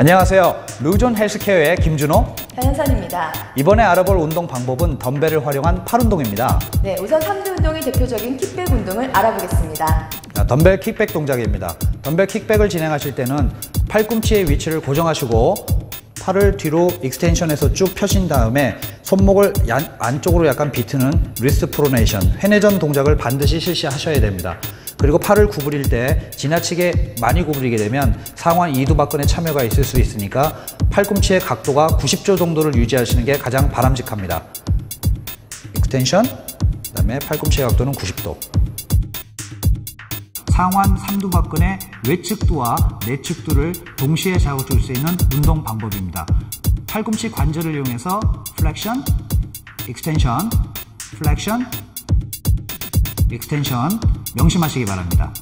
안녕하세요. 루존 헬스케어의 김준호. 변현선입니다. 이번에 알아볼 운동 방법은 덤벨을 활용한 팔 운동입니다. 네, 우선 3대 운동의 대표적인 킥백 운동을 알아보겠습니다. 자, 덤벨 킥백 동작입니다. 덤벨 킥백을 진행하실 때는 팔꿈치의 위치를 고정하시고 팔을 뒤로 익스텐션해서 쭉 펴신 다음에 손목을 양- 안쪽으로 약간 비트는 리스트 프로네이션, 회내전 동작을 반드시 실시하셔야 됩니다. 그리고 팔을 구부릴 때 지나치게 많이 구부리게 되면 상완 이두박근의 참여가 있을 수 있으니까 팔꿈치의 각도가 90도 정도를 유지하시는 게 가장 바람직합니다. 익스텐션, 그 다음에 팔꿈치의 각도는 90도. 상완 삼두박근의 외측두와 내측두를 동시에 잡아줄 수 있는 운동 방법입니다. 팔꿈치 관절을 이용해서 플렉션, 익스텐션, 플렉션, 익스텐션 명심하시기 바랍니다.